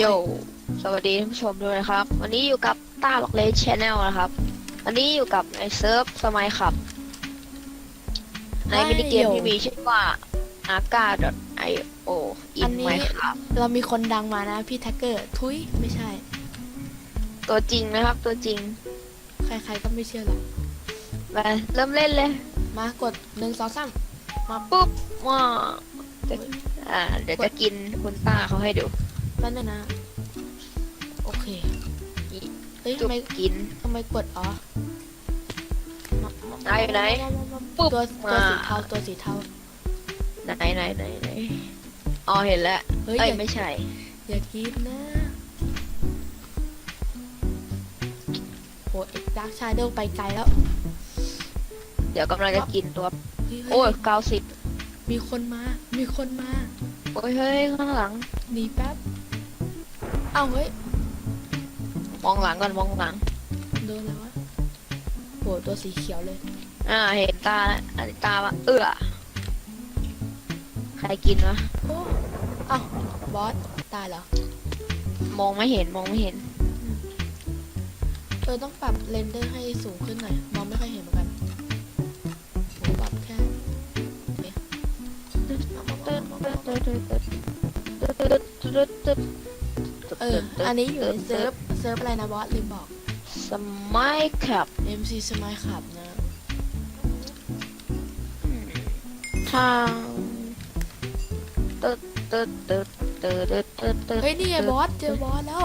โยสวัสดีท่านผู้ชมด้วยนะครับ วันนี้อยู่กับต้าล็อกเลสชแนลนะครับ วันนี้อยู่กับในเซิร์ฟสมัยขับ ในมินิเกมที่มีชื่อว่า a g a i o อิอันนนี้ ไมครับเรามีคนดังมานะพี่แท็กเกอร์ทุยไม่ใช่ ตัวจริงนะครับตัวจริงใครๆก็ไม่เชื่อหรอกไปเริ่มเล่นเลย มากดหนึ่งสองสามมาปุ๊บว้าจะอ่า เดี๋ยวจะกินคุณต้าเขาให้ดูแป๊บนึงนะ โอเค เฮ้ยจุทำบไมกิน ทำไมกดอ๋อมามาไหนไหนมามามาปุ๊บตัวตัวมา สีเทาตัวสีเทา ไหนไหนไหนไหนอ๋อเห็นแล้วเฮ้ยเอ้ยอย่าไม่ใช่ อย่ากินนะโหเอ็กดักชายเดิไปไกลแล้วเดี๋ยวกำลังจะกินตัว เฮ้ยเฮ้โอ้ยยเก้าสิบมีคนมา มีคนมา โอ้ยเฮ้ยข้างหลัง หนีแป๊บ เอ้าเฮ้ย มองหลังก่อนมองหลัง โดนแล้ววะโหตัวสีเขียวเลย อ่า เห็นตาแล้วอันนี้ตาว่าเอื้อใครกินวะ โอ้เอ้าบอส ตายเหรอ มองไม่เห็นมองไม่เห็น เออ ต้องปรับเรนเดอร์ให้สูงขึ้นหน่อย มองไม่ค่อยเห็นเหมือนกันโหปรับแค่เอ อ อันนี้อยู่ในเซิร์ฟ เซิร์ฟอะไรนะบอสลืมบอก สมัยขับ MC Smile Club นะ ทางตึ๊ดตึ๊ดตึ๊ดตึ๊ดตึ๊ดตึ๊ดตึ๊ดเฮ้ยนี่ไงบอสเจอบอสแล้ว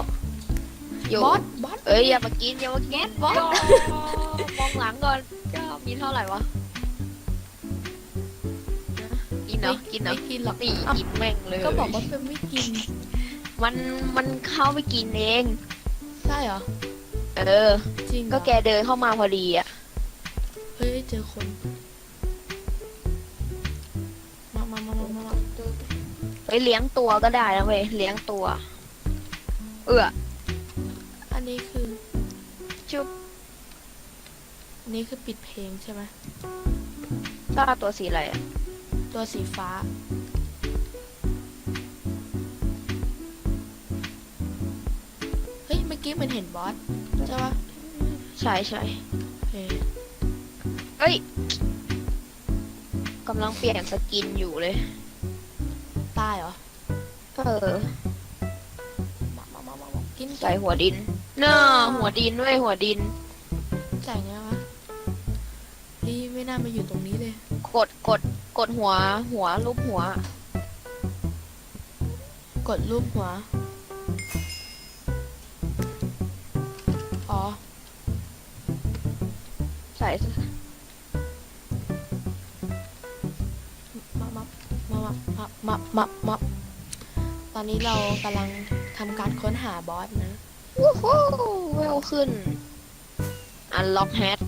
อยู่บอส บอสเอ้ยอย่ามากินอย่ามากินบอสมองหลังก่อนก็มีเท่าไหร่วะกินเนาะกินเนาะไม่กินหรอกนี่เอ้ากินแม่งเลย ก็บอกว่าเป็นไม่กิน มันมันเข้าไปกินเอง ใช่เหรอ เออ จริงเหรอก็แกเดินเข้ามาพอดีอะ เฮ้ยเจอคน มามามามามามาเฮ้ยเลี้ยงตัวก็ได้นะเว้ยเลี้ยงตัว เอื้ออันนี้คือ ชุบอันนี้คือปิดเพลงใช่ไหม ต้าตัวสีอะไรอะตัวสีฟ้า กี้มันเห็นบอสใช่ปะใช่ใช่เฮ้ยเฮ้ยกำลังเปลี่ยนสกินอยู่เลย ตายเหรอเออมามามามามากินใส่หัวดินน่าหัวดินด้วยหัวดิน ใส่ไงวะพี่ไม่น่ามาอยู่ตรงนี้เลย กดกดกดหัวหัวรูปหัว กดรูปหัว ส่มามามามามามามาตอนนี้เรากำลังทำการค้นหาบอสนะวู้ฮู้เวลขึ้น อันล็อกแฮท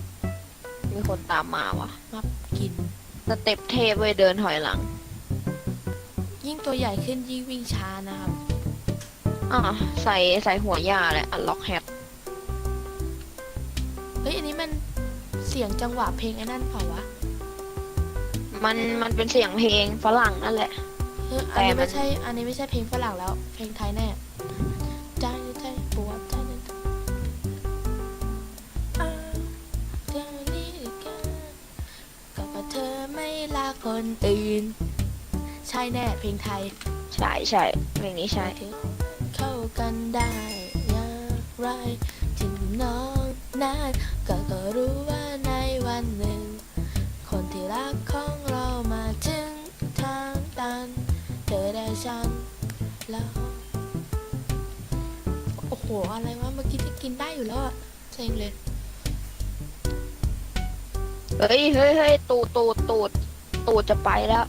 มีคนตามมาวะมากิน สเต็ปเทพเว้ยเดินถอยหลัง ยิ่งตัวใหญ่ขึ้นยิ่งวิ่งช้านะครับอ่าใส่ใส่หัวยาแหละอันล็อกแฮทเฮ้ยอันนี้มัน เสียงจังหวะเพลงไอ้นั่นเปล่าวะมันมันเป็นเสียงเพลงฝรั่งนั่นแหละ เอออันนี้แต่มัน ไม่ใช่ อันนี้ไม่ใช่เพลงฝรั่งแล้ว เพลงไทยแน่ใจใจปวดใจใจอ้าวเธอนี่กันก็เพราะเธอไม่รักคนอื่น ใช่แน่เพลงไทย ใช่ใช่เพลงนี้ใช่ เข้ากันได้อย่างไรถึงน้องนั้นก็ก็รู้ว่า อ้โหอะไรวะเมื่อกี้จะกินได้อยู่แล้วอะเซ็งเลย เฮ้ยเฮ้ยเฮ้ยตูดตูดตูดตูดจะไปแล้ว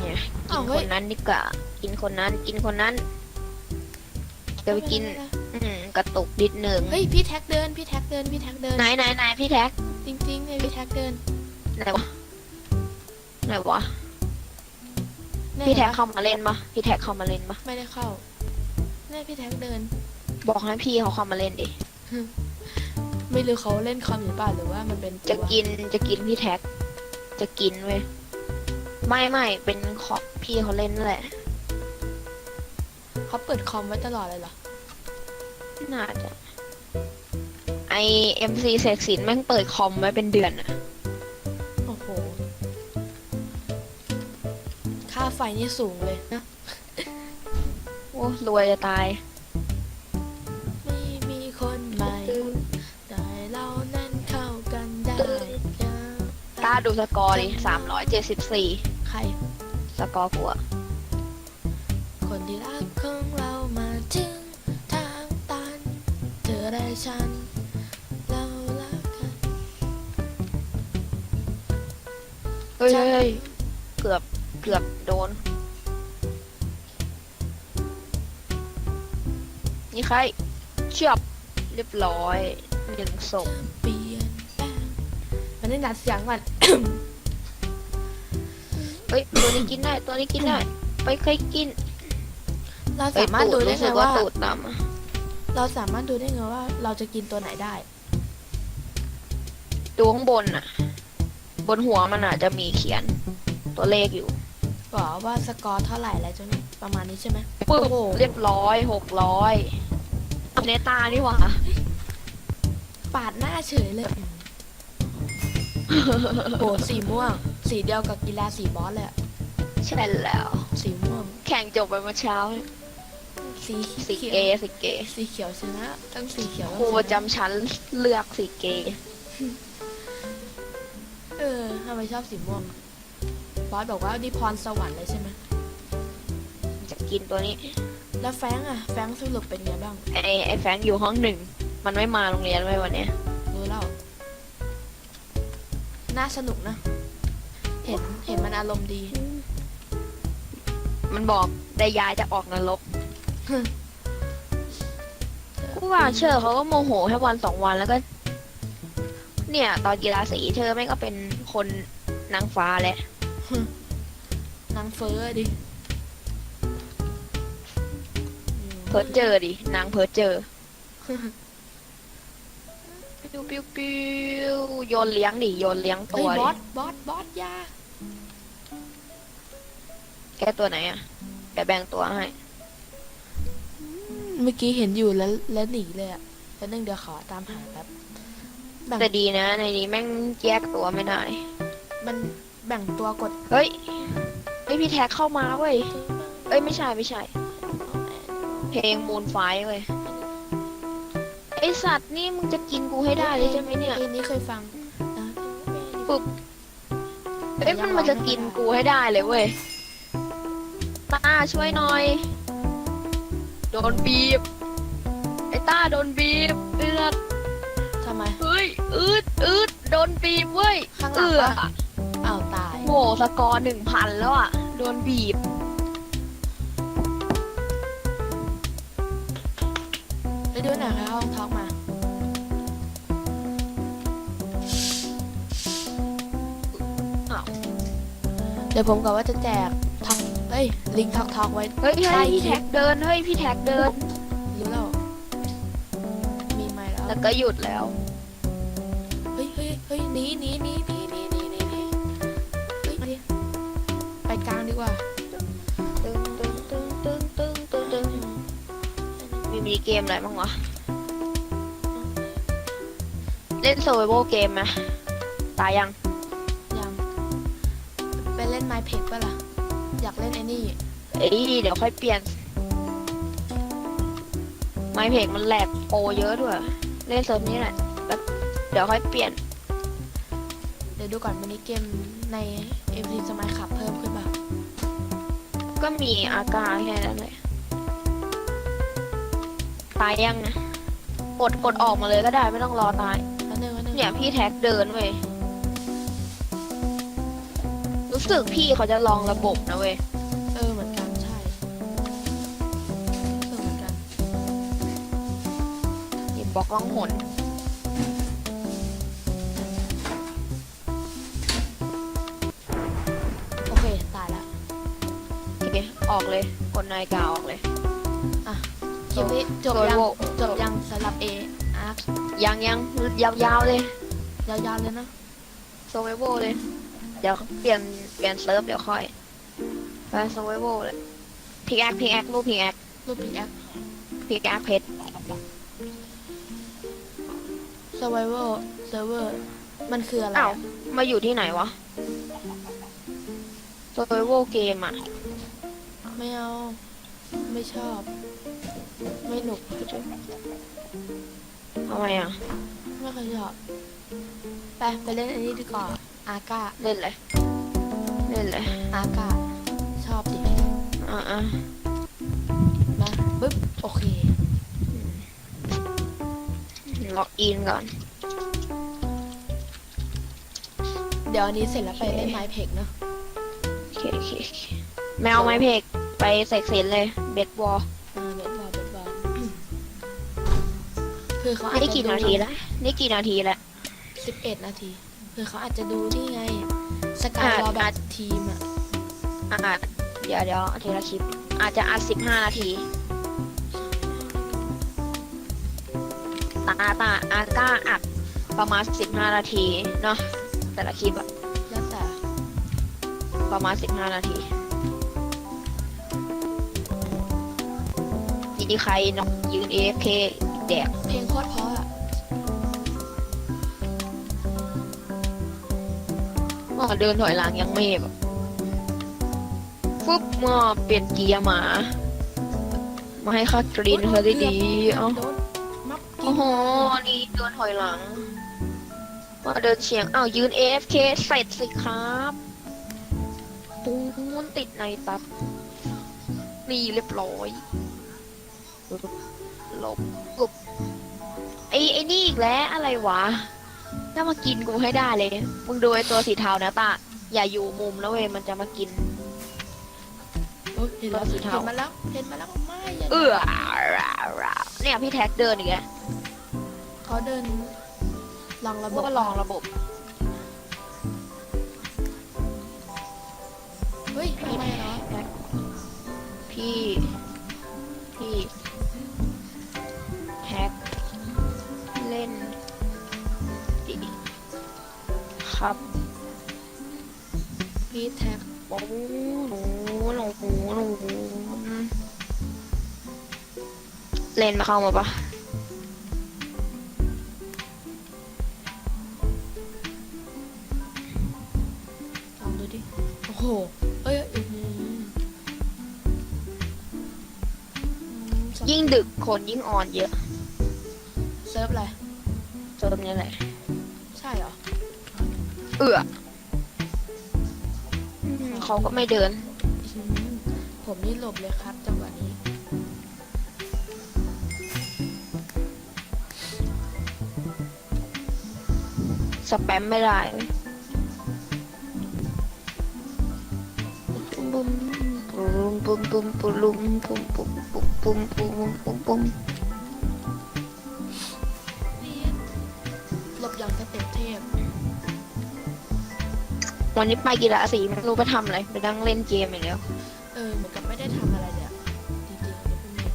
เนี่ยอ้าวคเฮ้ยนนั้นดีกว่า กินคนนั้น กินคนนั้นจะไปกิน อืมกระตุกนิดหนึ่งเฮ้ยพี่แท็กเดินพี่แท็กเดินพี่แท็กเดินไหนไหนไหนพี่แท็กจริงๆเนี่ยพี่แท็กเดินไหนวะไหนวะเนี่ยพี่แท็กเห็นปะเข้ามาเล่นปะพี่แท็กเข้ามาเล่นปะไม่ได้เข้าเนี่ยพี่แท็กเดิน บอกให้พี่เขาเข้ามาเล่นดิไม่รู้เขาเล่นคอมหรือเปล่าหรือว่ามันเป็นจะตัวกินจะกินพี่แท็ก จะกินเว้ยไม่ไม่เป็นของพี่เขาเล่นนั่นแหละเขาเปิดคอมไว้ตลอดเลยเหรอน่าจะไอเอ็มซีเสกสินแม่งเปิดคอมไว้เป็นเดือนอะ ไฟนี่สูงเลยนะโอ้รวยจะตายไม่มีคนใหม่แต่เรานั้นเข้ากันได้นะตาดูสกอร์ดิสามร้อยเจ็ดสิบสี่ใคร สกอร์กูอะคนที่รักของเรามาถึงทางตัน เธอและฉันเรารักกัน เฮ้ยเฮ้ยเฮ้ยเกือบเกือบโดน นี่ใครเชือบเรียบร้อยหนึ่งศพเปลี่ยนแปลงมันได้ดัดเสียงก่อนเฮ้ย ตัวนี้กินได้ ตัวนี้กินได้ ไปใครกินเราเฮ้ยสามารถดูได้รู้ไงสึกว่า ตูดดำอะเราสามารถดูได้ไงว่า เราจะกินตัวไหนได้ดูข้างบนอะบนหัวมันอาจจะมีเขียนตัวเลขอยู่ บอกว่าสกอร์เท่าไหร่อะไรจนประมาณนี้ใช่ไหมปึ๊บโอ้โหเรียบร้อยหกร้อยเนตานี่หว่าปาดหน้าเฉยเลยโอ้สีม่วง สีเดียวกับกีฬาสีบอสเลยอะใช่แล้ว สีม่วง แข่งจบไปเมื่อเช้า สีสีเขียวเกสีเกสีเขียวชนะต้องสีเขียวครูประจำชั้นเลือกสีเก เออทำไมชอบสีม่วง บอสบอกว่านี่พรสวรรค์เลยใช่ไหมจะกินตัวนี้ แล้วแฟรงค์อะแฟรงค์สรุปเป็นไงบ้าง ไอไอแฟรงค์อยู่ห้องหนึ่ง มันไม่มาโรงเรียนไว้วันเนี้ยรู้แล้วน่าสนุกนะ เห็นเห็นมันอารมณ์ดี มันบอกได้ย้ายจะออกนรกกูว่าเชอร์เขาก็โมโหแค่วันสองวันแล้วก็ เนี่ย ตอนกีฬาสีเชอร์แม่งก็เป็นคนนางฟ้าแหละ นางเฟอร์ดิเพิร์เจอร์ดินางเพิร์เจอร์ปิ้วปิ้วปิ้วโยนเลี้ยงดิโยนเลี้ยงตัเฮ้ยวบดิอสบอสบอสอยาแกตัวไหนอะแกแบ่งตัวให้ เมื่อกี้เห็นอยู่แล้วแล้วหนีเลยอะแล้วนึงเดี๋ยวขอตามหาแป๊บแบ่งแต่ดีนะ ในนี้แม่งแยกตัวไม่ได้ มัน แบ่งตัวกดเฮ้ยเฮ้ยพี่แท็กเข้ามาเว้ย เอ้ยไม่ใช่ไม่ใช่ เพลงมูนไฟเว้ย ไอสัตว์นี่มึงจะกินกูให้ได้เลยใช่ไหมเนี่ย เพลงนี้เคยฟังนะปึ๊บเอ้ยมันมันจะกินกูให้ได้เลยเว้ย ต้าช่วยหน่อย โดนบีบ ไอ้ต้าโดนบีบเอือดทำไม เฮ้ย อืดอืดโดนบีบเว้ยข้างหลังเอือปะ อ้าวตาย โหสกอร์หนึ่งพันแล้วอะ โดนบีบ ไปดูหน่อยค่ะห้องท็อกมา อ้าว เดี๋ยวผมกับว่าจะแจกท็อกเอ้ย ลิงก์ท็อกท็อกไว้ เฮ้ยใต้เฮ้ยพี่คลิแท็ปกเดิน เฮ้ย พี่แท็กเดิน รู้แล้ว มีไหมแล้ว แล้วก็หยุดแล้ว เฮ้ยเฮ้ยเฮ้ยหนีหนีหนีหนีหนีหนีหนี กลางดีกว่าตึงตึงตึงตึงตึงตึงตึงมีมีเกมอะไรบ้างวะ เล่น s u r v i v a l เกมไหมตายยัง ยัง ไปเล่นไมเพกปะล่ะ อยากเล่นไอ้นี่ เอ้ยเดี๋ยวค่อยเปลี่ยน ไมเพกมันแหลกโปรเยอะด้วย เล่นเซิร์ฟนี้แหละแล้วเดี๋ยวค่อยเปลี่ยน เดี๋ยวดูก่อนวันนี้เกมในเอ็มซีสมัยขับเพิ่มขึ้นป่ะ ก็มีอากาแค่นั้นเลยตายยังนะกดกดออกมาเลยก็ได้ไม่ต้องรอตายแล้วหนึ่งแล้วหนึ่งเนี่ยพี่แท็กเดินเว้ยรู้สึกพี่เขาจะลองระบบนะเว้ยเออเหมือนกันใช่เออเหมือนกันหยิบบล็อกล่องหน ออกเลยกดนาฬิกาออกเลยคลิปนี้จบโดยยังโวจบยังสำหรับเออาร์ยังยังยาวๆเลย ยาวๆเลยนะโซเวโวเลย เดี๋ยวเปลี่ยนเปลี่ยนเซิร์ฟเดี๋ยวค่อยไปสวายโวเลยพิกแอคพิกแอครูปพิกแอครูปพิกแอคพิกแอคเพชร survival server มันคืออะไรอ้าวอะมาอยู่ที่ไหนวะสวายโวเกมอะ ไม่เอา ไม่ชอบ ไม่หนุกทำไมอะ ไม่เคยชอบ ไปไปเล่นอันนี้ดีกว่า อาก้า เล่นเลย เล่นเลย อาก้า ชอบดิอ่าอ่ามาปึ๊บ โอเค ล็อกอินก่อน เดี๋ยวอันนี้เสร็จแล้วไปเล่นไม้เพกเนอะโอเคโอเคโอเคแมวไม้เพกไป เสกเซนเลย เบสบอลอ่าเบสบอลเบสบอลคือเขาอาจนี่จะกี่นาทีแล้วนี่กี่นาทีแล้วสิบเอ็ดนาที คือเขาอาจจะดูนี่ไง สกายอ่ารอแบอาบจทีมอะอ่าเดี๋ยวเดี๋ยวทีละคลิป อาจจะอัดสิบห้านาที ตาตาอาก้าอัดประมาณสิบห้านาทีเนาะแต่ละคลิปอะแล้วแต่ประมาณสิบห้านาที มีใครนอกยืน AFK แดกเพลงโคตรเพราะอะว่าเดินถอยหลังยังไม่แบบฟึบเมื่อเปลี่ยนเกียร์หมา มาให้ค่ากรีนเธอได้ดีๆเอ้า โดนมับกิโอ้นโหนี่เดินถอยหลัง มาเดินเฉียง อ้าว ยืน AFK เสร็จสิครับปูนติดในตับ นี่เรียบร้อย หลบหลบไอ้ไอ้นี่อีกแล้วอะไรวะ ถ้ามากินกูให้ได้เลย มึงดูไอ้ตัวสีเทานะตาอย่าอยู่มุมแล้วเว้ยมันจะมากิน โอ้ยเห็นแล้วสีเห็เทานมาแล้วเห็นมาแล้วไม่อย่าเออเนี่ยพี่แท็กเดินอีกแล้วเขาเดินลองระพบวบกลองระบบ เฮ้ยทำไมเหรอพี่พี่ พีแท็กโอ้โหนูหนูหนูเลนมาเข้ามาปะลองดูดิ โอ้โห เอ้ยยิ่งดึกคนยิ่งอ่อนเยอะ เซิร์ฟอะไรเจอเนี่ยแหละ ใช่เหรอ เอือ เขาก็ไม่เดินอื้อหือผมนี่หลบเลยครับจังหวะนี้ สแปมไม่ได้บุ้มบุ้มบุ้มบุ้มบุ้มบุ้มบุ้มบุ้มบุ้มบุ้มบุ้มบุ้มบุ้มหลบอย่างสเต็ปเทพ วันนี้ไปกีฬาสีไม่รู้ไปทำอะไรไปนั่งเล่นเกมอย่างเดียวเออเหมือนกับไม่ได้ทำอะไรเลยอะจริงๆเดี๋ยวพรุ่งนี้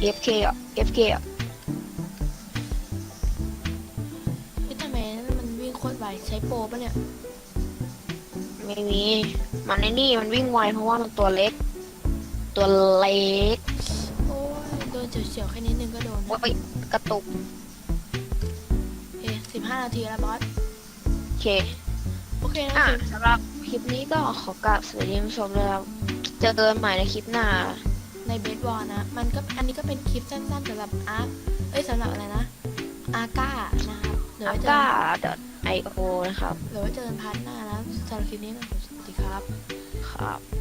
เอฟเคอะเอฟเคอะพี่ทำไมนั่นมันวิ่งโคตรไวใช้โปรปะเนี่ยไม่มี มันไอ้นี่มันวิ่งไวเพราะว่ามันตัวเล็ก ตัวเล็กโอ้ยโดน เฉียวๆแค่นิดนึงก็โดนโอ้ยกระตุกเอ๊ะสิบห้านาทีแล้วบอส โอเค โอเคนะอะสิสำหรับคลิปนี้ก็ขอกราบสวัสดีผู้ชมเลยครับเจอกันใหม่ในคลิปหน้า ในเบสบอลนะ มันก็อันนี้ก็เป็นคลิปสั้นๆสำหรับอาร์คเอ้ยสำหรับอะไรนะ อาก้านะครับเดี๋ยวอาไว้เจอก้ากันไอโอนะครับ เดี๋ยวไว้เจอกันพาร์ทหน้านะสำหรับคลิปนี้นะสวัสดีครับ ครับ